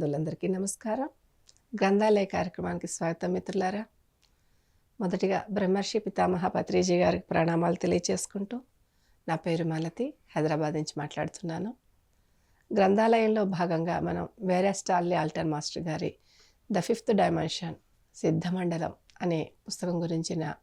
బంధువులందరికీ నమస్కారం. గ్రంథాలయ కార్యక్రమానికి స్వాగతం మిత్రులారా. మొదటిగా బ్రహ్మర్షి పితామహ పత్రిజీ గారికి ప్రణామాలు తెలియచేసుకుంటూ నా పేరు మాలతి హైదరాబాద్ నుంచి మాట్లాడుతున్నాను. గ్రంథాలయంలో భాగంగా మనం వేరే స్టాల్లీ ఆల్టర్ మాస్టర్ గారి ద ఫిఫ్త్ డైమెన్షన్ సిద్ధమండలం అనే పుస్తకం గురించిన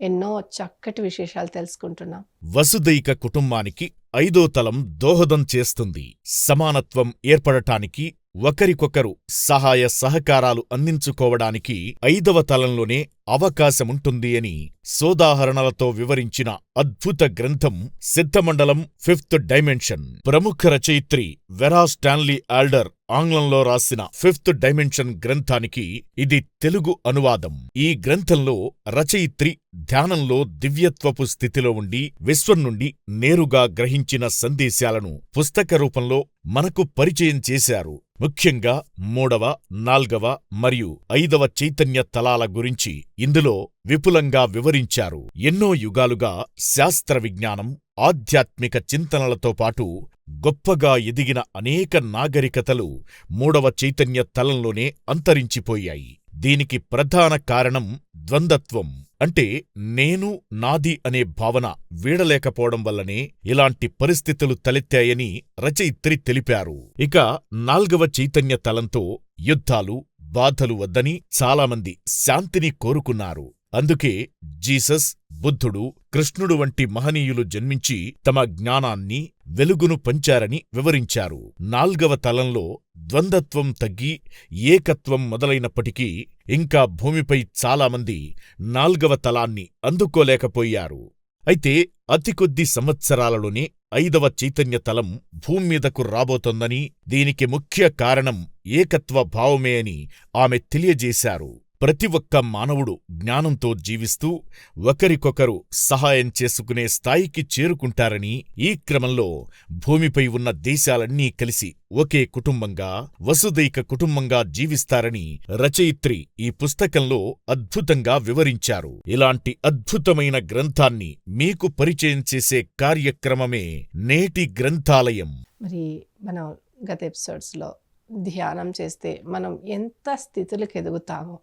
ఎన్నో చక్కటి విశేషాలు తెలుసుకుంటున్నాం. వసుదైక కుటుంబానికి ఐదో తలం దోహదం చేస్తుంది. సమానత్వం ఏర్పడటానికి ఒకరికొకరు సహాయ సహకారాలు అందించుకోవడానికి ఐదవ తలంలోనే అవకాశముంటుంది అని సోదాహరణలతో వివరించిన అద్భుత గ్రంథం సిద్ధమండలం ఫిఫ్త్ డైమెన్షన్. ప్రముఖ రచయిత్రి వెరా స్టాన్లీ ఆల్డర్ ఆంగ్లంలో రాసిన ఫిఫ్త్ డైమెన్షన్ గ్రంథానికి ఇది తెలుగు అనువాదం. ఈ గ్రంథంలో రచయిత్రి ధ్యానంలో దివ్యత్వపు స్థితిలో ఉండి విశ్వం నుండి నేరుగా గ్రహించిన సందేశాలను పుస్తక రూపంలో మనకు పరిచయం చేశారు. ముఖ్యంగా మూడవ నాల్గవ మరియు ఐదవ చైతన్య తలాల గురించి ఇందులో విపులంగా వివరించారు. ఎన్నో యుగాలుగా శాస్త్ర విజ్ఞానం ఆధ్యాత్మిక చింతనలతో పాటు గొప్పగా ఎదిగిన అనేక నాగరికతలు మూడవ చైతన్య తలంలోనే అంతరించిపోయాయి. దీనికి ప్రధాన కారణం ద్వంద్వత్వం. అంటే నేను నాది అనే భావన వీడలేకపోవడం వల్లనే ఇలాంటి పరిస్థితులు తలెత్తాయని రచయిత్రి తెలిపారు. ఇక నాల్గవ చైతన్య తలంతో యుద్ధాలు బాధలు వద్దని చాలామంది శాంతిని కోరుకున్నారు. అందుకే జీసస్ బుద్ధుడు కృష్ణుడు వంటి మహనీయులు జన్మించి తమ జ్ఞానాన్ని వెలుగును పంచారని వివరించారు. నాల్గవ తలంలో ద్వంద్వత్వం తగ్గి ఏకత్వం మొదలైనప్పటికీ ఇంకా భూమిపై చాలామంది నాల్గవ తలాన్ని అందుకోలేకపోయారు. అయితే అతి కొద్ది సంవత్సరాలలోనే ఐదవ చైతన్య తలం భూమ్మీదకు రాబోతోందని దీనికి ముఖ్య కారణం ఏకత్వ భావమే అని ఆమె తెలియజేశారు. ప్రతి ఒక్క మానవుడు జ్ఞానంతో జీవిస్తూ ఒకరికొకరు సహాయం చేసుకునే స్థాయికి చేరుకుంటారని ఈ క్రమంలో భూమిపై ఉన్న దేశాలన్నీ కలిసి ఒకే కుటుంబంగా వసుదైక కుటుంబంగా జీవిస్తారని రచయిత్రి ఈ పుస్తకంలో అద్భుతంగా వివరించారు. ఇలాంటి అద్భుతమైన గ్రంథాన్ని మీకు పరిచయం చేసే కార్యక్రమమే నేటి గ్రంథాలయం. మరి మనం గత ఎపిసోడ్స్లో ధ్యానం చేస్తే మనం ఎంత స్థితులకు ఎదుగుతామో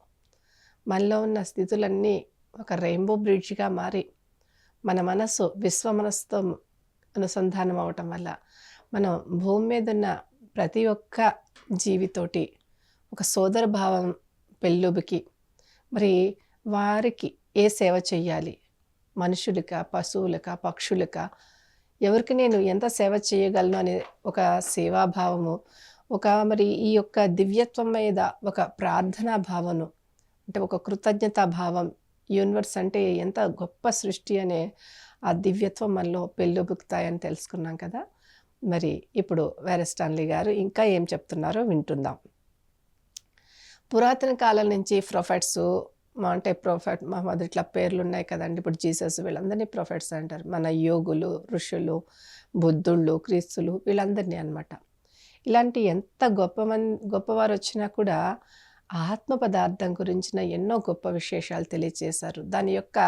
మనలో ఉన్న స్థితులన్నీ ఒక రెయిన్బో బ్రిడ్జ్గా మారి మన మనస్సు విశ్వ మనస్సుతో అనుసంధానం అవటం వల్ల మనం భూమి మీద ఉన్న ప్రతి ఒక్క జీవితోటి ఒక సోదర భావం పెళ్ళుబికి మరి వారికి ఏ సేవ చేయాలి మనుషులక పశువులక పక్షులక? ఎవరికి నేను ఎంత సేవ చేయగలను అనే ఒక సేవాభావము ఒక మరి ఈ యొక్క దివ్యత్వం మీద ఒక ప్రార్థనా భావము అంటే ఒక కృతజ్ఞతా భావం. యూనివర్స్ అంటే ఎంత గొప్ప సృష్టి అనే ఆ దివ్యత్వం మనలో పెళ్ళుబుకుతాయని తెలుసుకున్నాం కదా. మరి ఇప్పుడు వేరస్టాన్లీ గారు ఇంకా ఏం చెప్తున్నారో వింటుందాం. పురాతన కాలం నుంచి ప్రొఫెట్స్ అంటే ప్రొఫెట్ మహమ్మద్ ఇట్లా పేర్లు ఉన్నాయి కదండి. ఇప్పుడు జీసస్ వీళ్ళందరినీ ప్రొఫెట్స్ అంటారు. మన యోగులు ఋషులు బుద్ధుళ్ళు క్రీస్తులు వీళ్ళందరినీ అనమాట ఇలాంటి ఎంత గొప్ప మంది గొప్పవారు వచ్చినా కూడా ఆత్మ పదార్థం గురించిన ఎన్నో గొప్ప విశేషాలు తెలియజేశారు దాని యొక్క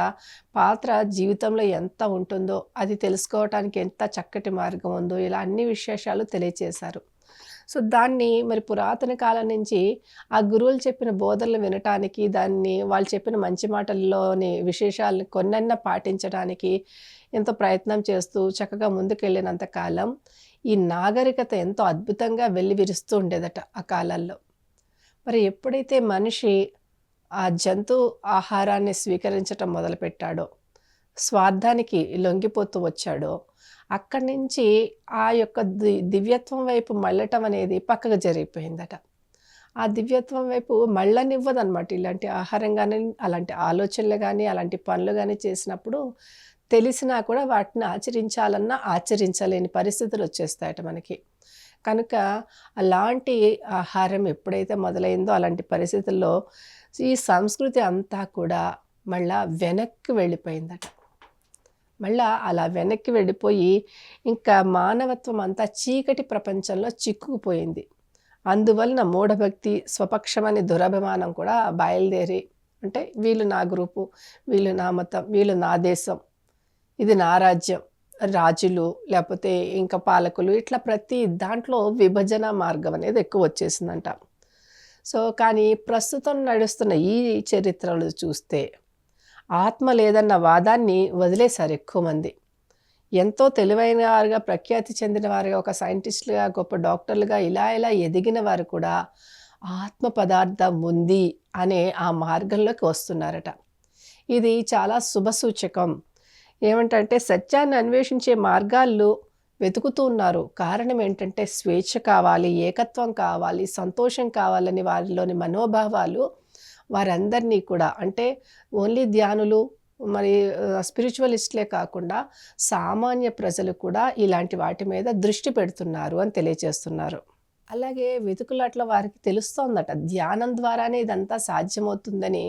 పాత్ర జీవితంలో ఎంత ఉంటుందో అది తెలుసుకోవటానికి ఎంత చక్కటి మార్గం ఉందో ఇలా అన్ని విశేషాలు తెలియజేశారు సో దాన్ని మరి పురాతన కాలం నుంచి ఆ గురువులు చెప్పిన బోధనలు వినటానికి దాన్ని వాళ్ళు చెప్పిన మంచి మాటల్లోని విశేషాలను కొన్నన్న పాటించడానికి ఎంతో ప్రయత్నం చేస్తూ చక్కగా ముందుకెళ్ళినంత కాలం ఈ నాగరికత ఎంతో అద్భుతంగా వెల్లివిరుస్తూ ఉండేదట ఆ కాలాల్లో మరి ఎప్పుడైతే మనిషి ఆ జంతు ఆహారాన్ని స్వీకరించటం మొదలుపెట్టాడో స్వార్థానికి లొంగిపోతూ వచ్చాడో అక్కడి నుంచి ఆ యొక్క ది దివ్యత్వం వైపు మళ్ళటం అనేది పక్కకు జరిగిపోయిందట. ఆ దివ్యత్వం వైపు మళ్ళనివ్వదనమాట ఇలాంటి ఆహారం కానీ అలాంటి ఆలోచనలు కానీ అలాంటి పనులు కానీ చేసినప్పుడు తెలిసినా కూడా వాటిని ఆచరించాలన్నా ఆచరించలేని పరిస్థితులు వచ్చేస్తాయట మనకి. కనుక అలాంటి ఆహారం ఎప్పుడైతే మొదలైందో అలాంటి పరిస్థితుల్లో ఈ సంస్కృతి అంతా కూడా మళ్ళా వెనక్కి వెళ్ళిపోయిందట. మళ్ళా అలా వెనక్కి వెళ్ళిపోయి ఇంకా మానవత్వం అంతా చీకటి ప్రపంచంలో చిక్కుకుపోయింది. అందువలన మూఢభక్తి స్వపక్షమని దురభిమానం కూడా బయలుదేరి అంటే వీళ్ళు నా గ్రూపు వీళ్ళు నా మతం వీళ్ళు నా దేశం ఇది నా రాజ్యం రాజులు లేకపోతే ఇంకా పాలకులు ఇట్లా ప్రతి దాంట్లో విభజన మార్గం అనేది ఎక్కువ వచ్చేసిందంట. సో కానీ ప్రస్తుతం నడుస్తున్న ఈ చరిత్రలు చూస్తే ఆత్మ లేదన్న వాదాన్ని వదిలేశారు ఎక్కువ మంది. ఎంతో తెలివైన వారుగా ప్రఖ్యాతి చెందిన వారుగా ఒక సైంటిస్టులుగా గొప్ప డాక్టర్లుగా ఇలా ఇలా ఎదిగిన వారు కూడా ఆత్మ పదార్థం ఉంది అనే ఆ మార్గంలోకి వస్తున్నారట. ఇది చాలా శుభసూచకం ఏమంటంటే సత్యాన్ని అన్వేషించే మార్గాల్లో వెతుకుతూ ఉన్నారు. కారణం ఏంటంటే స్వేచ్ఛ కావాలి ఏకత్వం కావాలి సంతోషం కావాలని వారిలోని మనోభావాలు వారందరినీ కూడా అంటే ఓన్లీ ధ్యానులు మరి స్పిరిచువలిస్ట్లే కాకుండా సామాన్య ప్రజలు కూడా ఇలాంటి వాటి మీద దృష్టి పెడుతున్నారు అని తెలియజేస్తున్నారు. అలాగే వెతుకులాట్ల వారికి తెలుస్తోందట. ధ్యానం ద్వారానే ఇదంతా సాధ్యమవుతుందని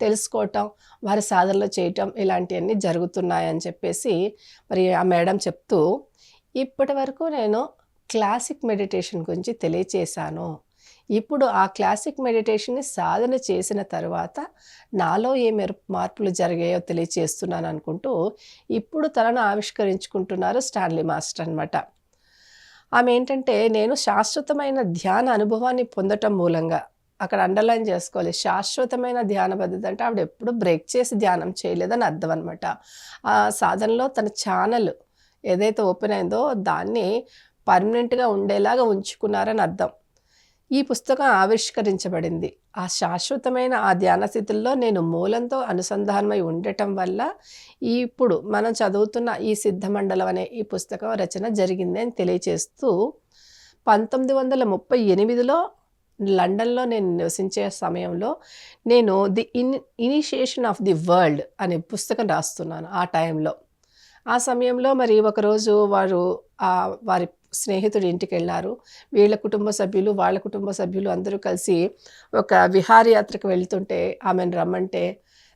తెలుసుకోవటం వారి సాధనలు చేయటం ఇలాంటివన్నీ జరుగుతున్నాయని చెప్పేసి మరి ఆ మేడం చెప్తూ ఇప్పటి వరకు నేను క్లాసిక్ మెడిటేషన్ గురించి తెలియచేశాను. ఇప్పుడు ఆ క్లాసిక్ మెడిటేషన్ని సాధన చేసిన తర్వాత నాలో ఏ మెరు మార్పులు జరిగాయో తెలియచేస్తున్నాను అనుకుంటూ ఇప్పుడు తనను ఆవిష్కరించుకుంటున్నారు స్టాన్లీ మాస్టర్ అనమాట ఆమె ఏంటంటే నేను శాశ్వతమైన ధ్యాన అనుభవాన్ని పొందటం మూలంగా అక్కడ అండర్లైన్ చేసుకోవాలి. శాశ్వతమైన ధ్యాన పద్ధతి అంటే ఆవిడ ఎప్పుడు బ్రేక్ చేసి ధ్యానం చేయలేదని అర్థం అనమాట ఆ సాధనలో తన ఛానల్ ఏదైతే ఓపెన్ అయిందో దాన్ని పర్మనెంట్గా ఉండేలాగా ఉంచుకున్నారని అర్థం. ఈ పుస్తకం ఆవిష్కరించబడింది. ఆ శాశ్వతమైన ఆ ధ్యాన స్థితుల్లో నేను మూలంతో అనుసంధానమై ఉండటం వల్ల ఇప్పుడు మనం చదువుతున్న ఈ సిద్ధమండలం అనే ఈ పుస్తకం రచన జరిగింది అని తెలియచేస్తూ పంతొమ్మిది వందల ముప్పై ఎనిమిదిలో లండన్లో నేను నివసించే సమయంలో నేను the in initiation of the world అనే పుస్తకం రాస్తున్నాను ఆ టైంలో. ఆ సమయంలో మరి ఒకరోజు వారు వారి స్నేహితుడి ఇంటికి వెళ్ళారు. వీళ్ళ కుటుంబ సభ్యులు వాళ్ళ కుటుంబ సభ్యులు అందరూ కలిసి ఒక విహారయాత్రకు వెళ్తుంటే ఆమెను రమ్మంటే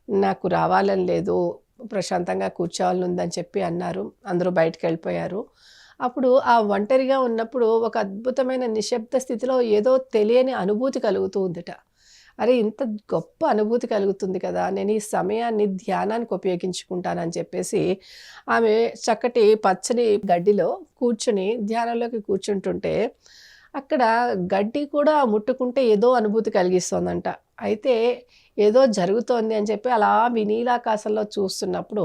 నాకు రావాలని లేదు ప్రశాంతంగా కూర్చోవాలని ఉందని చెప్పి అన్నారు. అందరూ బయటకు వెళ్ళిపోయారు. అప్పుడు ఆ ఒంటరిగా ఉన్నప్పుడు ఒక అద్భుతమైన నిశ్శబ్ద స్థితిలో ఏదో తెలియని అనుభూతి కలుగుతూ ఉందట. అరే ఇంత గొప్ప అనుభూతి కలుగుతుంది కదా నేను ఈ సమయాన్ని ధ్యానానికి ఉపయోగించుకుంటానని చెప్పేసి ఆమె చక్కటి పచ్చని గడ్డిలో కూర్చుని ధ్యానంలోకి కూర్చుంటుంటే అక్కడ గడ్డి కూడా ముట్టుకుంటే ఏదో అనుభూతి కలిగిస్తుందంట. అయితే ఏదో జరుగుతోంది అని చెప్పి అలా వినీలాకాశంలో చూస్తున్నప్పుడు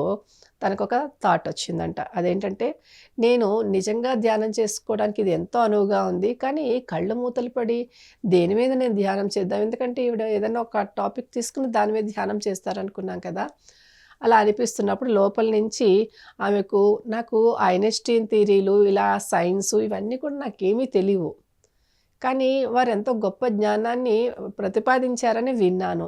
తనకు ఒక థాట్ వచ్చిందంట. అదేంటంటే నేను నిజంగా ధ్యానం చేసుకోవడానికి ఇది ఎంతో అనువుగా ఉంది కానీ కళ్ళు మూతలు పడి దేని మీద నేను ధ్యానం చేద్దాం? ఎందుకంటే ఈవిడ ఏదైనా ఒక టాపిక్ తీసుకుని దాని మీద ధ్యానం చేస్తారనుకున్నాం కదా. అలా అనిపిస్తున్నప్పుడు లోపల నుంచి ఆమెకు నాకు ఐనస్టీన్ థీరీలు ఇలా సైన్స్ ఇవన్నీ కూడా నాకేమీ తెలియవు. కానీ వారు ఎంతో గొప్ప జ్ఞానాన్ని ప్రతిపాదించారని విన్నాను.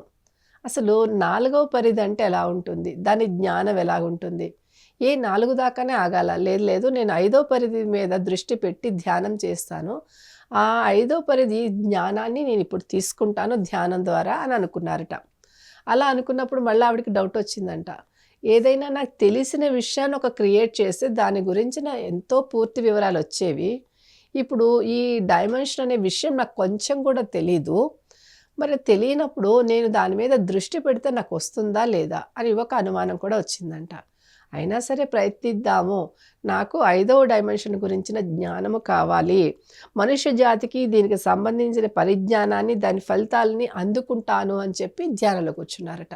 అసలు నాలుగవ పరిధి అంటే ఎలా ఉంటుంది? దాని జ్ఞానం ఎలా ఉంటుంది? ఏ నాలుగు దాకానే ఆగాల? లేదు లేదు నేను ఐదో పరిధి మీద దృష్టి పెట్టి ధ్యానం చేస్తాను. ఆ ఐదో పరిధి జ్ఞానాన్ని నేను ఇప్పుడు తీసుకుంటాను ధ్యానం ద్వారా అని అనుకున్నారట. అలా అనుకున్నప్పుడు మళ్ళీ ఆవిడకి డౌట్ వచ్చిందంట. ఏదైనా నాకు తెలిసిన విషయాన్ని ఒక క్రియేట్ చేస్తే దాని గురించిన ఎంతో పూర్తి వివరాలు వచ్చేవి. ఇప్పుడు ఈ డైమెన్షన్ అనే విషయం నాకు కొంచెం కూడా తెలీదు. మరి తెలియనప్పుడు నేను దాని మీద దృష్టి పెడితే నాకు వస్తుందా లేదా అని ఒక అనుమానం కూడా వచ్చిందంట. అయినా సరే ప్రయత్నిద్దాము. నాకు ఐదవ డైమెన్షన్ గురించిన జ్ఞానము కావాలి. మనుష్య జాతికి దీనికి సంబంధించిన పరిజ్ఞానాన్ని దాని ఫలితాలని అందుకుంటాను అని చెప్పి ధ్యానంలో కూర్చున్నారట.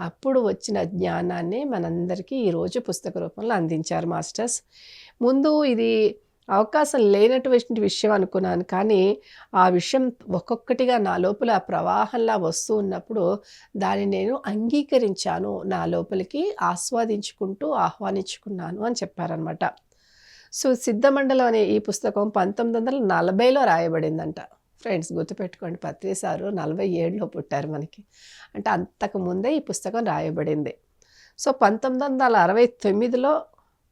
అప్పుడు వచ్చిన జ్ఞానాన్ని మనందరికీ ఈరోజు పుస్తక రూపంలో అందించారు మాస్టర్స్. ముందు ఇది అవకాశం లేనటువంటి విషయం అనుకున్నాను. కానీ ఆ విషయం ఒక్కొక్కటిగా నా లోపల ప్రవాహంలా వస్తూ ఉన్నప్పుడు దాన్ని నేను అంగీకరించాను. నా లోపలికి ఆస్వాదించుకుంటూ ఆహ్వానించుకున్నాను అని చెప్పారనమాట సో సిద్ధమండలం అనే ఈ పుస్తకం పంతొమ్మిది వందల నలభైలో రాయబడిందంట. ఫ్రెండ్స్ గుర్తుపెట్టుకోండి పత్రి సారు నలభై ఏడులో పుట్టారు మనకి. అంటే అంతకు ముందే ఈ పుస్తకం రాయబడింది. సో పంతొమ్మిది వందల అరవై తొమ్మిదిలో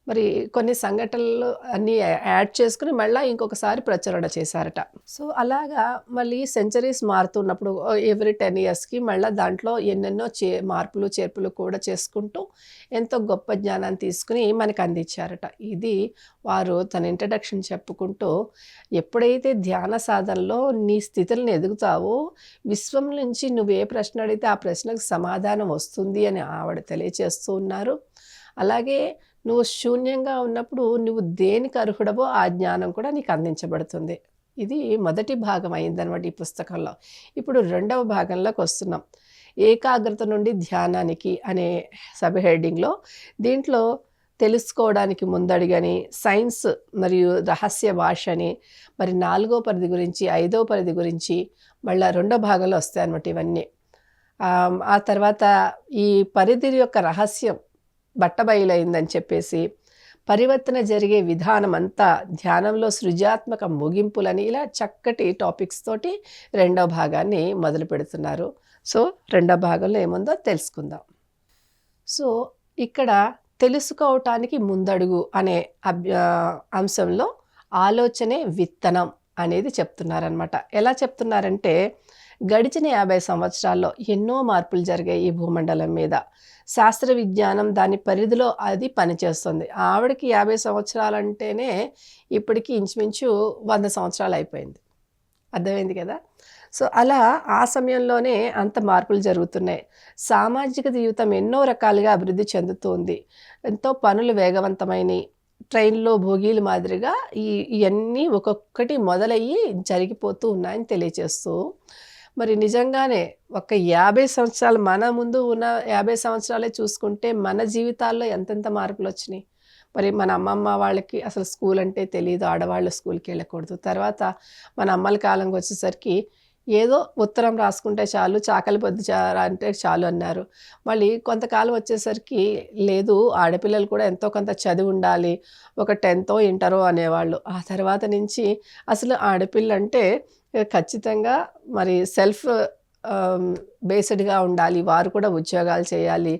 మరి కొన్ని సంఘటనలు అన్నీ యాడ్ చేసుకుని మళ్ళీ ఇంకొకసారి ప్రచురణ చేశారట. సో అలాగా మళ్ళీ సెంచరీస్ మారుతున్నప్పుడు ఎవ్రీ టెన్ ఇయర్స్కి మళ్ళీ దాంట్లో ఎన్నెన్నో చే మార్పులు చేర్పులు కూడా చేసుకుంటూ ఎంతో గొప్ప జ్ఞానాన్ని తీసుకుని మనకు అందించారట. ఇది వారు తన ఇంట్రడక్షన్ చెప్పుకుంటూ ఎప్పుడైతే ధ్యాన సాధనలో నీ స్థితులను ఎదుగుతావో విశ్వం నుంచి నువ్వు ఏ ప్రశ్న అడిగితే ఆ ప్రశ్నకు సమాధానం వస్తుంది అని ఆవిడ తెలియచేస్తూ ఉన్నారు. అలాగే నువ్వు శూన్యంగా ఉన్నప్పుడు నువ్వు దేనికి అర్హుడవో ఆ జ్ఞానం కూడా నీకు అందించబడుతుంది. ఇది మొదటి భాగం అయిందనమాట ఈ పుస్తకంలో. ఇప్పుడు రెండవ భాగంలోకి వస్తున్నాం. ఏకాగ్రత నుండి ధ్యానానికి అనే సబ్ హెడ్డింగ్లో దీంట్లో తెలుసుకోవడానికి ముందడిగని సైన్స్ మరియు రహస్య భాషని మరి నాలుగో పరిధి గురించి ఐదో పరిధి గురించి మళ్ళీ రెండో భాగంలో వస్తాయి అన్నమాట ఇవన్నీ ఆ తర్వాత ఈ పరిధి యొక్క రహస్యం బట్టబయలైందని చెప్పేసి పరివర్తన జరిగే విధానం అంతా ధ్యానంలో సృజాత్మక ముగింపులని ఇలా చక్కటి టాపిక్స్ తోటి రెండో భాగాన్ని మొదలు పెడుతున్నారు. సో రెండో భాగంలో ఏముందో తెలుసుకుందాం. సో ఇక్కడ తెలుసుకోవటానికి ముందడుగు అనే అభ్య అంశంలో ఆలోచనే విత్తనం అనేది చెప్తున్నారనమాట ఎలా చెప్తున్నారంటే గడిచిన యాభై సంవత్సరాల్లో ఎన్నో మార్పులు జరిగాయి ఈ భూమండలం మీద. శాస్త్ర విజ్ఞానం దాని పరిధిలో అది పనిచేస్తుంది. ఆవిడకి యాభై సంవత్సరాలు అంటేనే ఇప్పటికి ఇంచుమించు వంద సంవత్సరాలు అయిపోయింది. అర్థమైంది కదా? సో అలా ఆ సమయంలోనే అంత మార్పులు జరుగుతున్నాయి. సామాజిక జీవితం ఎన్నో రకాలుగా అభివృద్ధి చెందుతుంది ఎంతో పనులు వేగవంతమైనవి ట్రైన్లో భోగీలు మాదిరిగా ఈ ఇవన్నీ ఒక్కొక్కటి మొదలయ్యి జరిగిపోతూ ఉన్నాయని తెలియచేస్తూ మరి నిజంగానే ఒక యాభై సంవత్సరాలు మన ముందు ఉన్న యాభై సంవత్సరాలే చూసుకుంటే మన జీవితాల్లో ఎంతెంత మార్పులు వచ్చినాయి మరి మన అమ్మమ్మ వాళ్ళకి అసలు స్కూల్ అంటే తెలియదు ఆడవాళ్ళు స్కూల్కి వెళ్ళకూడదు. తర్వాత మన అమ్మల కాలంకి వచ్చేసరికి ఏదో ఉత్తరం రాసుకుంటే చాలు చాకలి పొద్దు అంటే చాలు అన్నారు. మళ్ళీ కొంతకాలం వచ్చేసరికి లేదు ఆడపిల్లలు కూడా ఎంతో కొంత చదివి ఉండాలి ఒక టెన్తో ఇంటరో అనేవాళ్ళు. ఆ తర్వాత నుంచి అసలు ఆడపిల్ల అంటే ఖచ్చితంగా మరి సెల్ఫ్ బేస్డ్గా ఉండాలి వారు కూడా ఉద్యోగాలు చేయాలి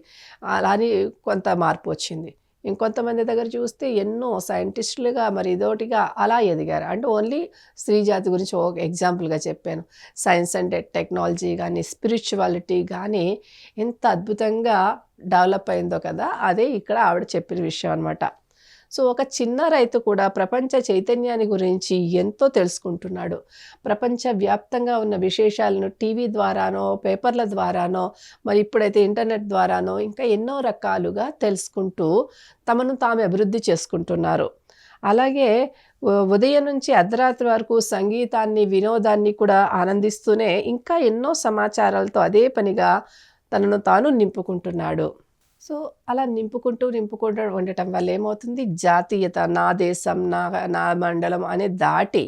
అలా అని కొంత మార్పు వచ్చింది. ఇంకొంతమంది దగ్గర చూస్తే ఎన్నో సైంటిస్టులుగా మరి ఇదోటిగా అలా ఎదిగారు. అంటే ఓన్లీ స్త్రీ జాతి గురించి ఒక ఎగ్జాంపుల్గా చెప్పాను. సైన్స్ అండ్ టెక్నాలజీ కానీ స్పిరిచువాలిటీ కానీ ఎంత అద్భుతంగా డెవలప్ అయిందో కదా అదే ఇక్కడ ఆవిడ చెప్పిన విషయం అనమాట సో ఒక చిన్న రైతు కూడా ప్రపంచ చైతన్యాన్ని గురించి ఎంతో తెలుసుకుంటున్నాడు. ప్రపంచ వ్యాప్తంగా ఉన్న విశేషాలను టీవీ ద్వారానో పేపర్ల ద్వారానో మరి ఇప్పుడైతే ఇంటర్నెట్ ద్వారానో ఇంకా ఎన్నో రకాలుగా తెలుసుకుంటూ తమను తాము అభివృద్ధి చేసుకుంటున్నారు. అలాగే ఉదయం నుంచి అర్ధరాత్రి వరకు సంగీతాన్ని వినోదాన్ని కూడా ఆనందిస్తూనే ఇంకా ఎన్నో సమాచారాలతో అదే పనిగా తనను తాను నింపుకుంటున్నాడు. సో అలా నింపుకుంటూ నింపుకుంటూ ఉండటం వల్ల ఏమవుతుంది? జాతీయత నా దేశం నా నా మండలం అనే దాటి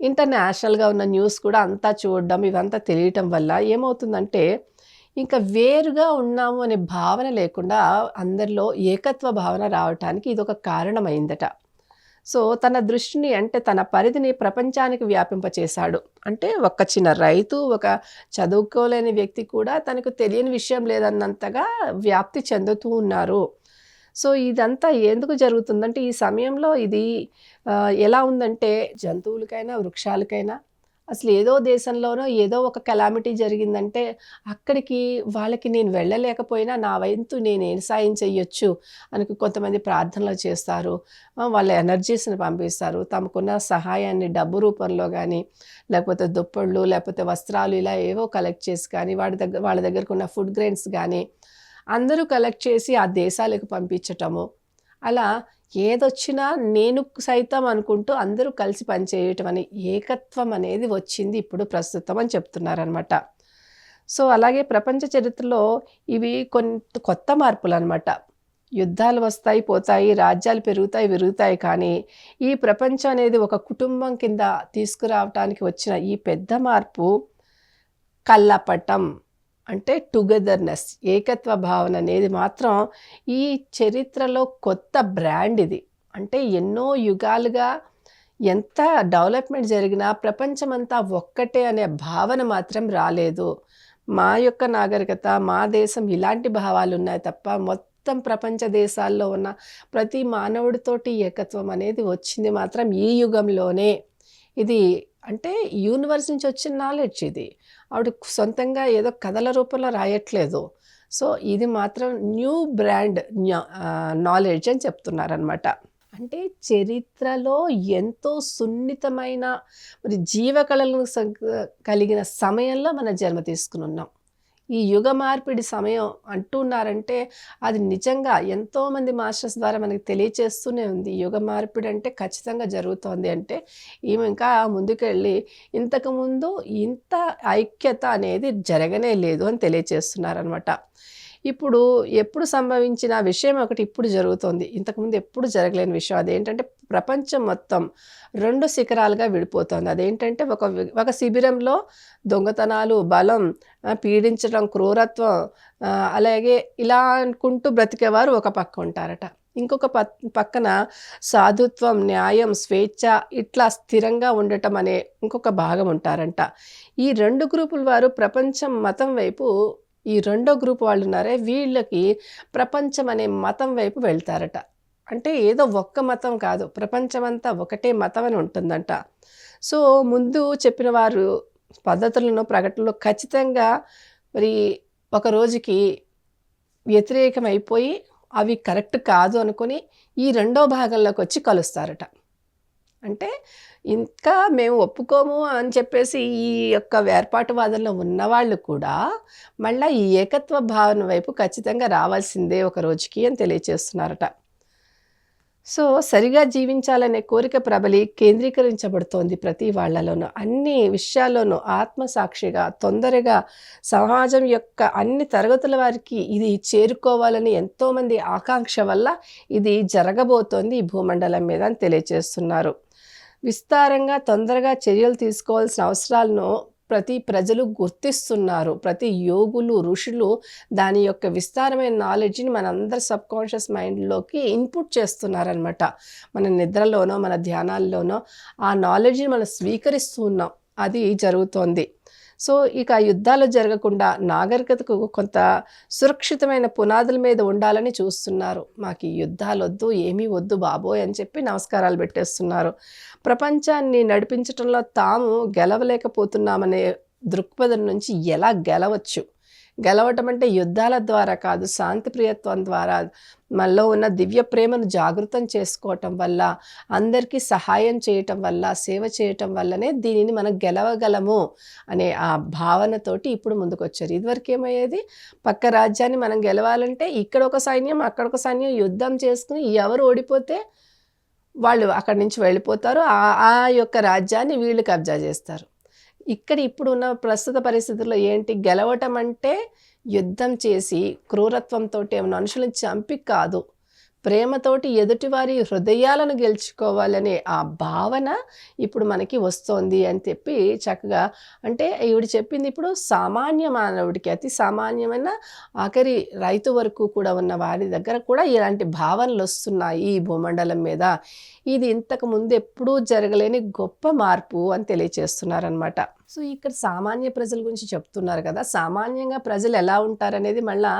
ఇంటర్నేషనల్గా ఉన్న న్యూస్ కూడా అంతా చూడడం ఇవంతా తెలియటం వల్ల ఏమవుతుందంటే ఇంకా వేరుగా ఉన్నాము అనే భావన లేకుండా అందరిలో ఏకత్వ భావన రావటానికి ఇది ఒక కారణమైందట. సో తన దృష్టిని అంటే తన పరిధిని ప్రపంచానికి వ్యాపింపచేశాడు. అంటే ఒక చిన్న రైతు ఒక చదువుకోలేని వ్యక్తి కూడా తనకు తెలియని విషయం లేదన్నంతగా వ్యాప్తి చెందుతూ ఉన్నారు. సో ఇదంతా ఎందుకు జరుగుతుందంటే ఈ సమయంలో ఇది ఎలా ఉందంటే జంతువులకైనా వృక్షాలకైనా అసలు ఏదో దేశంలోనో ఏదో ఒక కెలామిటీ జరిగిందంటే అక్కడికి వాళ్ళకి నేను వెళ్ళలేకపోయినా నా వంతు నేను ఏం సాయం చెయ్యొచ్చు అని కొంతమంది ప్రార్థనలు చేస్తారు. వాళ్ళ ఎనర్జీస్ని పంపిస్తారు. తమకున్న సహాయాన్ని డబ్బు రూపంలో కానీ లేకపోతే దుప్పళ్ళు లేకపోతే వస్త్రాలు ఇలా ఏవో కలెక్ట్ చేసి కానీ వాడి దగ్గర వాళ్ళ దగ్గరకు ఉన్న ఫుడ్ గ్రెయిన్స్ కానీ అందరూ కలెక్ట్ చేసి ఆ దేశాలకు పంపించటము. అలా ఏదొచ్చినా నేను సైతం అనుకుంటూ అందరూ కలిసి పనిచేయటం అని ఏకత్వం అనేది వచ్చింది ఇప్పుడు ప్రస్తుతం అని చెప్తున్నారనమాట సో అలాగే ప్రపంచ చరిత్రలో ఇవి కొంత కొత్త మార్పులు అనమాట యుద్ధాలు వస్తాయి పోతాయి రాజ్యాలు పెరుగుతాయి విరుగుతాయి కానీ ఈ ప్రపంచం అనేది ఒక కుటుంబం కింద తీసుకురావటానికి వచ్చిన ఈ పెద్ద మార్పు కళ్ళపటం. అంటే టుగెదర్నెస్ ఏకత్వ భావన అనేది మాత్రం ఈ చరిత్రలో కొత్త బ్రాండ్ ఇది. అంటే ఎన్నో యుగాలుగా ఎంత డెవలప్మెంట్ జరిగినా ప్రపంచమంతా ఒక్కటే అనే భావన మాత్రం రాలేదు. మా యొక్క నాగరికత మా దేశం ఇలాంటి భావాలు ఉన్నాయి తప్ప మొత్తం ప్రపంచ దేశాల్లో ఉన్న ప్రతి మానవుడితోటి ఏకత్వం అనేది వచ్చింది మాత్రం ఈ యుగంలోనే. ఇది అంటే యూనివర్స్ నుంచి వచ్చిన నాలెడ్జ్ ఇది. ఆవిడ సొంతంగా ఏదో కథల రూపంలో రాయట్లేదు. సో ఇది మాత్రం న్యూ బ్రాండ్ నాలెడ్జ్ అని చెప్తున్నారనమాట అంటే చరిత్రలో ఎంతో సున్నితమైన మరి జీవకళలను కలిగిన సమయంలో మన జన్మ తీసుకుని ఉన్నాం. ఈ యుగ మార్పిడి సమయం అంటున్నారంటే అది నిజంగా ఎంతోమంది మాస్టర్స్ ద్వారా మనకి తెలియచేస్తూనే ఉంది. యుగ మార్పిడి అంటే ఖచ్చితంగా జరుగుతోంది అంటే ఈమె ఇంకా ముందుకెళ్ళి ఇంతకుముందు ఇంత ఐక్యత అనేది జరగనే లేదు అని తెలియచేస్తున్నారనమాట ఇప్పుడు ఎప్పుడు సంభవించిన విషయం ఒకటి ఇప్పుడు జరుగుతోంది. ఇంతకుముందు ఎప్పుడు జరగలేని విషయం అదేంటంటే ప్రపంచం మొత్తం రెండు శిఖరాలుగా విడిపోతుంది. అదేంటంటే ఒక ఒక శిబిరంలో దొంగతనాలు బలం పీడించడం క్రూరత్వం అలాగే ఇలా అనుకుంటూ బ్రతికేవారు ఒక పక్క ఉంటారట. ఇంకొక ప పక్కన సాధుత్వం న్యాయం స్వేచ్ఛ ఇట్లా స్థిరంగా ఉండటం అనే ఇంకొక భాగం ఉంటారంట. ఈ రెండు గ్రూపుల వారు ప్రపంచం మతం వైపు ఈ రెండో గ్రూప్ వాళ్ళు ఉన్నారే వీళ్ళకి ప్రపంచం అనే మతం వైపు వెళ్తారట. అంటే ఏదో ఒక్క మతం కాదు ప్రపంచమంతా ఒకటే మతం అని ఉంటుందంట. సో ముందు చెప్పిన వారు పద్ధతులను ప్రకటనలో ఖచ్చితంగా మరి ఒక రోజుకి వ్యతిరేకం అయిపోయి అవి కరెక్ట్ కాదు అనుకొని ఈ రెండో భాగంలోకి వచ్చి కలుస్తారట. అంటే ఇంకా మేము ఒప్పుకోము అని చెప్పేసి ఈ యొక్క వేర్పాటువాదంలో ఉన్నవాళ్ళు కూడా మళ్ళీ ఈ ఏకత్వ భావన వైపు ఖచ్చితంగా రావాల్సిందే ఒక రోజుకి అని తెలియచేస్తున్నారట. సో సరిగా జీవించాలనే కోరిక ప్రబలి కేంద్రీకరించబడుతోంది ప్రతి వాళ్ళలోనూ. అన్ని విషయాల్లోనూ ఆత్మసాక్షిగా తొందరగా సమాజం యొక్క అన్ని తరగతుల వారికి ఇది చేరుకోవాలని ఎంతోమంది ఆకాంక్ష వల్ల ఇది జరగబోతోంది ఈ భూమండలం మీద అని తెలియజేస్తున్నారు విస్తారంగా తొందరగా చర్యలు తీసుకోవాల్సిన అవసరాలను ప్రతి ప్రజలు గుర్తిస్తున్నారు. ప్రతి యోగులు ఋషులు దాని యొక్క విస్తారమైన నాలెడ్జ్ని మనందరి సబ్ కాన్షియస్ మైండ్లోకి ఇన్పుట్ చేస్తున్నారనమాట మన నిద్రలోనో మన ధ్యానాల్లోనో ఆ నాలెడ్జ్ని మనం స్వీకరిస్తూ ఉన్నాం. అది జరుగుతోంది. సో ఇక యుద్ధాలు జరగకుండా నాగరికతకు కొంత సురక్షితమైన పునాదుల మీద ఉండాలని చూస్తున్నారు. మాకు ఈ యుద్ధాలు వద్దు ఏమీ వద్దు బాబోయ్ అని చెప్పి నమస్కారాలు పెట్టేస్తున్నారు. ప్రపంచాన్ని నడిపించడంలో తాము గెలవలేకపోతున్నామనే దృక్పథం నుంచి ఎలా గెలవచ్చు? గెలవటం అంటే యుద్ధాల ద్వారా కాదు శాంతి ప్రియత్వం ద్వారా. మనలో ఉన్న దివ్య ప్రేమను జాగృతం చేసుకోవటం వల్ల అందరికీ సహాయం చేయటం వల్ల సేవ చేయటం వల్లనే దీనిని మనం గెలవగలము అనే ఆ భావనతోటి ఇప్పుడు ముందుకొచ్చారు. ఇదివరకు ఏమయ్యేది? పక్క రాజ్యాన్ని మనం గెలవాలంటే ఇక్కడ ఒక సైన్యం అక్కడ ఒక సైన్యం యుద్ధం చేసుకుని ఎవరు ఓడిపోతే వాళ్ళు అక్కడి నుంచి వెళ్ళిపోతారు. ఆ ఆ యొక్క రాజ్యాన్ని వీళ్ళు కబ్జా చేస్తారు. ఇక్కడ ఇప్పుడు ఉన్న ప్రస్తుత పరిస్థితుల్లో ఏంటి? గెలవటం అంటే యుద్ధం చేసి క్రూరత్వంతో మనుషులను చంపి కాదు. ప్రేమతోటి ఎదుటివారి హృదయాలను గెలుచుకోవాలనే ఆ భావన ఇప్పుడు మనకి వస్తోంది అని చెప్పి చక్కగా అంటే ఈవిడ చెప్పింది ఇప్పుడు సామాన్య మానవుడికి అతి సామాన్యమైన ఆఖరి రైతు వరకు కూడా ఉన్న వారి దగ్గర కూడా ఇలాంటి భావనలు వస్తున్నాయి ఈ భూమండలం మీద. ఇది ఇంతకు ముందు ఎప్పుడూ జరగలేని గొప్ప మార్పు అని తెలియచేస్తున్నారనమాట సో ఇక్కడ సామాన్య ప్రజల గురించి చెప్తున్నారు కదా సామాన్యంగా ప్రజలు ఎలా ఉంటారనేది మళ్ళీ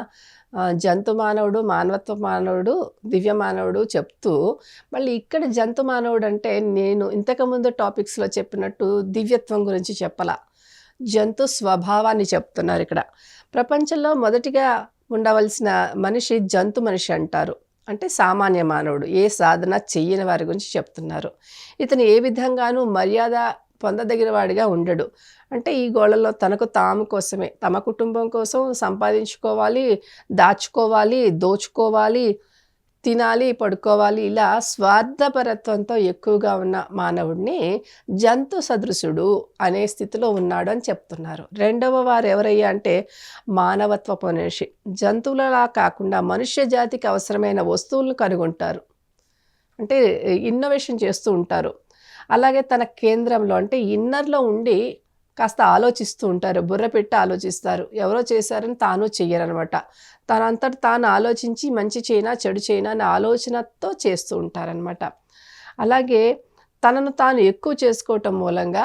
జంతు మానవుడు మానవత్వ మానవుడు దివ్య మానవుడు చెప్తూ మళ్ళీ ఇక్కడ జంతు మానవుడు అంటే నేను ఇంతకుముందు టాపిక్స్లో చెప్పినట్టు దివ్యత్వం గురించి చెప్పాల. జంతు స్వభావాన్ని చెప్తున్నారు ఇక్కడ. ప్రపంచంలో మొదటిగా ఉండవలసిన మనిషి జంతు మనిషి అంటారు. అంటే సామాన్య మానవుడు. ఏ సాధన చెయ్యని వారి గురించి చెప్తున్నారు. ఇతను ఏ విధంగానూ మర్యాద పొందదగిన వాడిగా ఉండడు. అంటే ఈ గోడలో తనకు తాము కోసమే. తమ కుటుంబం కోసం సంపాదించుకోవాలి దాచుకోవాలి దోచుకోవాలి తినాలి పడుకోవాలి ఇలా స్వార్థపరత్వంతో ఎక్కువగా ఉన్న మానవుడిని జంతు సదృశుడు అనే స్థితిలో ఉన్నాడు అని చెప్తున్నారు. రెండవ వారు ఎవరయ్యా అంటే మానవత్వపు మనిషి. జంతువులలా కాకుండా మనుష్య జాతికి అవసరమైన వస్తువులను కనుగొంటారు. అంటే ఇన్నోవేషన్ చేస్తూ ఉంటారు. అలాగే తన కేంద్రంలో అంటే ఇన్నర్లో ఉండి కాస్త ఆలోచిస్తూ ఉంటారు. బుర్ర పెట్టి ఆలోచిస్తారు. ఎవరో చేశారని తాను చెయ్యరనమాట. తనంతట తాను ఆలోచించి మంచి చేయనా చెడు చేయనా అనే ఆలోచనతో చేస్తూ ఉంటారనమాట. అలాగే తనను తాను ఎక్కువ చేసుకోవటం మూలంగా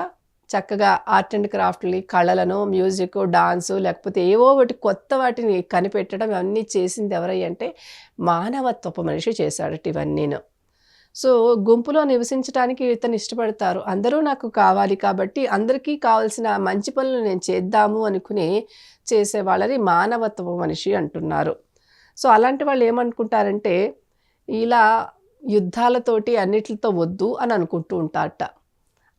చక్కగా ఆర్ట్ అండ్ క్రాఫ్ట్ని కళలను మ్యూజిక్ డాన్సు లేకపోతే ఏవో ఒకటి కొత్త వాటిని కనిపెట్టడం అన్నీ చేసింది ఎవరై అంటే మానవత్వపు మనిషి చేశాడట ఇవన్నీను. సో గుంపులో నివసించడానికి ఇతను ఇష్టపడతారు. అందరూ నాకు కావాలి కాబట్టి అందరికీ కావాల్సిన మంచి పనులు నేను చేద్దాము అనుకుని చేసే వాళ్ళని మానవత్వ మనిషి అంటున్నారు. సో అలాంటి వాళ్ళు ఏమనుకుంటారంటే ఇలా యుద్ధాలతోటి అన్నిటితో వద్దు అని అనుకుంటూ ఉంటారట.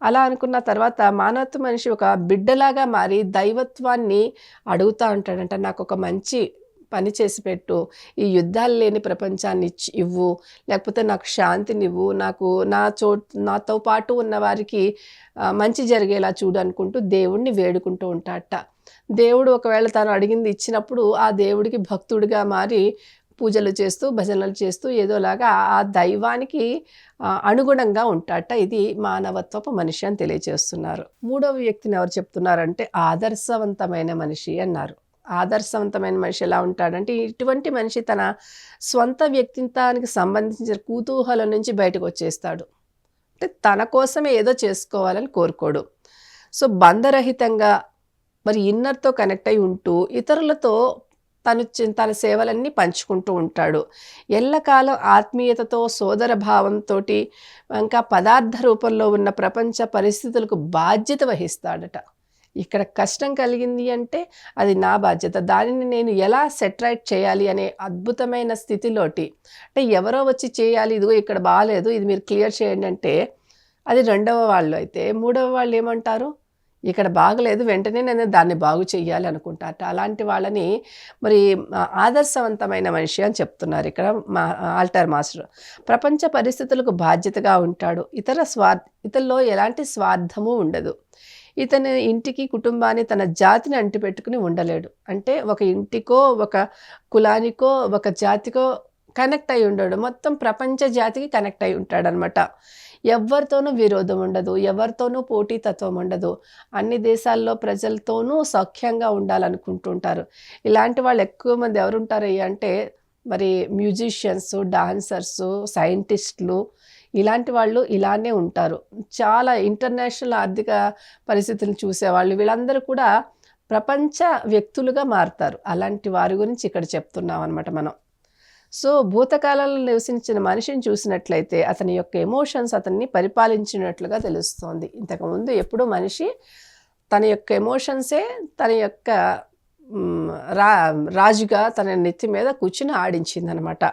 అలా అనుకున్న తర్వాత మానవత్వ మనిషి ఒక బిడ్డలాగా మారి దైవత్వాన్ని అడుగుతూ ఉంటాడంట. నాకు ఒక మంచి పని చేసి పెట్టు. ఈ యుద్ధాలు లేని ప్రపంచాన్ని ఇచ్చి ఇవ్వు. లేకపోతే నాకు శాంతిని ఇవ్వు. నాకు నా చో నాతో పాటు ఉన్న వారికి మంచి జరిగేలా చూడు అనుకుంటూ దేవుణ్ణి వేడుకుంటూ ఉంటాడట. దేవుడు ఒకవేళ తను అడిగింది ఇచ్చినప్పుడు ఆ దేవుడికి భక్తుడిగా మారి పూజలు చేస్తూ భజనలు చేస్తూ ఏదోలాగా ఆ దైవానికి అనుగుణంగా ఉంటాట ఇది మానవత్వపు మనిషి అని తెలియజేస్తున్నారు మూడవ వ్యక్తిని ఎవరు చెప్తున్నారంటే ఆదర్శవంతమైన మనిషి అన్నారు. ఆదర్శవంతమైన మనిషి ఎలా ఉంటాడంటే ఇటువంటి మనిషి తన స్వంత వ్యక్తిత్వానికి సంబంధించిన కుతూహలం నుంచి బయటకు వచ్చేస్తాడు. అంటే తన కోసమే ఏదో చేసుకోవాలని కోరుకోడు. సో బంధరహితంగా మరి ఇన్నర్తో కనెక్ట్ అయి ఉంటూ ఇతరులతో తను చి- తన సేవలన్నీ పంచుకుంటూ ఉంటాడు. ఎల్లకాలం ఆత్మీయతతో సోదర భావంతో ఇంకా పదార్థ రూపంలో ఉన్న ప్రపంచ పరిస్థితులకు బాధ్యత వహిస్తాడట. ఇక్కడ కష్టం కలిగింది అంటే అది నా బాధ్యత. దానిని నేను ఎలా సెటరైట్ చేయాలి అనే అద్భుతమైన స్థితిలోటి అంటే ఎవరో వచ్చి చేయాలి ఇదిగో ఇక్కడ బాగాలేదు ఇది మీరు క్లియర్ చేయండి అంటే అది రెండవ వాళ్ళు అయితే మూడవ వాళ్ళు ఏమంటారు? ఇక్కడ బాగలేదు వెంటనే నేను దాన్ని బాగు చేయాలి అనుకుంటారట. అలాంటి వాళ్ళని మరి ఆదర్శవంతమైన మనిషి అని చెప్తున్నారు ఇక్కడ మా ఆల్టర్ మాస్టర్. ప్రపంచ పరిస్థితులకు బాధ్యతగా ఉంటాడు. ఇతర స్వార్థ ఇతరుల్లో ఎలాంటి స్వార్థము ఉండదు. ఇతని ఇంటికి కుటుంబాన్ని తన జాతిని అంటిపెట్టుకుని ఉండలేడు. అంటే ఒక ఇంటికో ఒక కులానికో ఒక జాతికో కనెక్ట్ అయి ఉండడు. మొత్తం ప్రపంచ జాతికి కనెక్ట్ అయి ఉంటాడనమాట ఎవరితోనూ విరోధం ఉండదు. ఎవరితోనూ పోటీతత్వం ఉండదు. అన్ని దేశాల్లో ప్రజలతోనూ సౌఖ్యంగా ఉండాలనుకుంటుంటారు. ఇలాంటి వాళ్ళు ఎక్కువ మంది ఎవరుంటారు అంటే మరి మ్యూజిషియన్స్ డాన్సర్స్ సైంటిస్టులు ఇలాంటి వాళ్ళు ఇలానే ఉంటారు. చాలా ఇంటర్నేషనల్ ఆర్థిక పరిస్థితులు చూసేవాళ్ళు. వీళ్ళందరూ కూడా ప్రపంచ వ్యక్తులుగా మారుతారు. అలాంటి వారి గురించి ఇక్కడ చెప్తున్నాం అనమాట మనం. సో భూతకాలంలో నివసించిన మనిషిని చూసినట్లయితే అతని యొక్క ఎమోషన్స్ అతన్ని పరిపాలించినట్లుగా తెలుస్తోంది. ఇంతకుముందు ఎప్పుడూ మనిషి తన యొక్క ఎమోషన్సే తన యొక్క రా రాజుగా తన నెత్తి మీద కూర్చుని ఆడించిందనమాట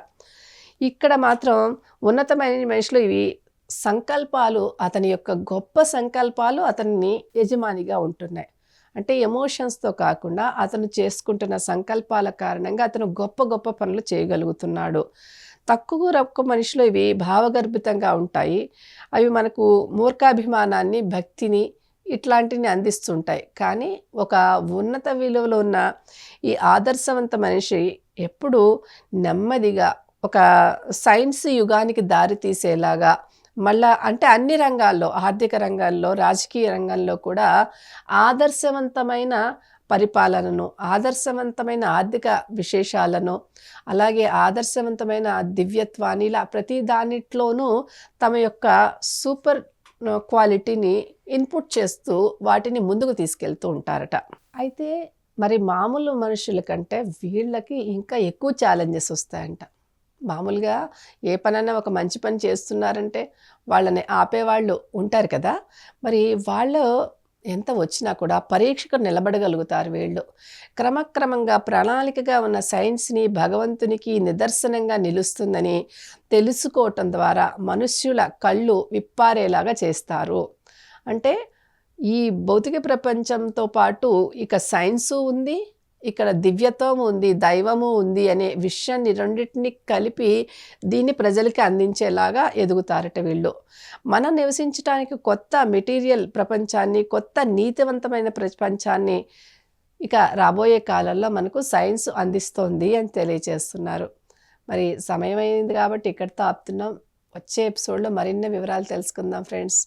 ఇక్కడ మాత్రం ఉన్నతమైన మనిషిలో ఇవి సంకల్పాలు అతని యొక్క గొప్ప సంకల్పాలు అతన్ని యజమానిగా ఉంటున్నాయి. అంటే ఎమోషన్స్తో కాకుండా అతను చేసుకుంటున్న సంకల్పాల కారణంగా అతను గొప్ప గొప్ప పనులు చేయగలుగుతున్నాడు. తక్కువ రొక్క మనిషిలో ఇవి భావగర్భితంగా ఉంటాయి. అవి మనకు మూర్ఖాభిమానాన్ని భక్తిని ఇట్లాంటిని అందిస్తుంటాయి. కానీ ఒక ఉన్నత విలువలో ఉన్న ఈ ఆదర్శవంత మనిషి ఎప్పుడూ నెమ్మదిగా ఒక సైన్స్ యుగానికి దారి తీసేలాగా మళ్ళా అంటే అన్ని రంగాల్లో ఆర్థిక రంగాల్లో రాజకీయ రంగంలో కూడా ఆదర్శవంతమైన పరిపాలనను ఆదర్శవంతమైన ఆర్థిక విశేషాలను అలాగే ఆదర్శవంతమైన దివ్యత్వాన్ని ఇలా ప్రతి దానిట్లోనూ తమ యొక్క సూపర్ క్వాలిటీని ఇన్పుట్ చేస్తూ వాటిని ముందుకు తీసుకెళ్తూ ఉంటారట. అయితే మరి మామూలు మనుషుల కంటే వీళ్ళకి ఇంకా ఎక్కువ ఛాలెంజెస్ వస్తాయంట. మామూలుగా ఏ పనైనా ఒక మంచి పని చేస్తున్నారంటే వాళ్ళని ఆపేవాళ్ళు ఉంటారు కదా. మరి వాళ్ళు ఎంత వచ్చినా కూడా పరీక్షకు నిలబడగలుగుతారు వీళ్ళు. క్రమక్రమంగా ప్రణాళికగా ఉన్న సైన్స్ని భగవంతునికి నిదర్శనంగా నిలుస్తుందని తెలుసుకోవటం ద్వారా మనుష్యుల కళ్ళు విప్పారేలాగా చేస్తారు. అంటే ఈ భౌతిక ప్రపంచంతో పాటు ఇక సైన్సు ఉంది ఇక్కడ దివ్యత్వం ఉంది దైవము ఉంది అనే విషయాన్ని రెండింటిని కలిపి దీన్ని ప్రజలకి అందించేలాగా ఎదుగుతారట వీళ్ళు. మనం నివసించడానికి కొత్త మెటీరియల్ ప్రపంచాన్ని కొత్త నీతివంతమైన ప్రపంచాన్ని ఇక రాబోయే కాలంలో మనకు సైన్స్ అందిస్తోంది అని తెలియజేస్తున్నారు. మరి సమయం అయింది కాబట్టి ఇక్కడితో ఆపుతున్నాం. వచ్చే ఎపిసోడ్లో మరిన్ని వివరాలు తెలుసుకుందాం ఫ్రెండ్స్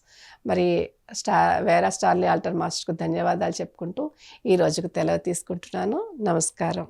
మరి స్టా వేరా స్టార్లీ ఆల్టర్ మాస్టర్కు ధన్యవాదాలు చెప్పుకుంటూ ఈ రోజుకు తెలవ తీసుకుంటున్నాను. నమస్కారం.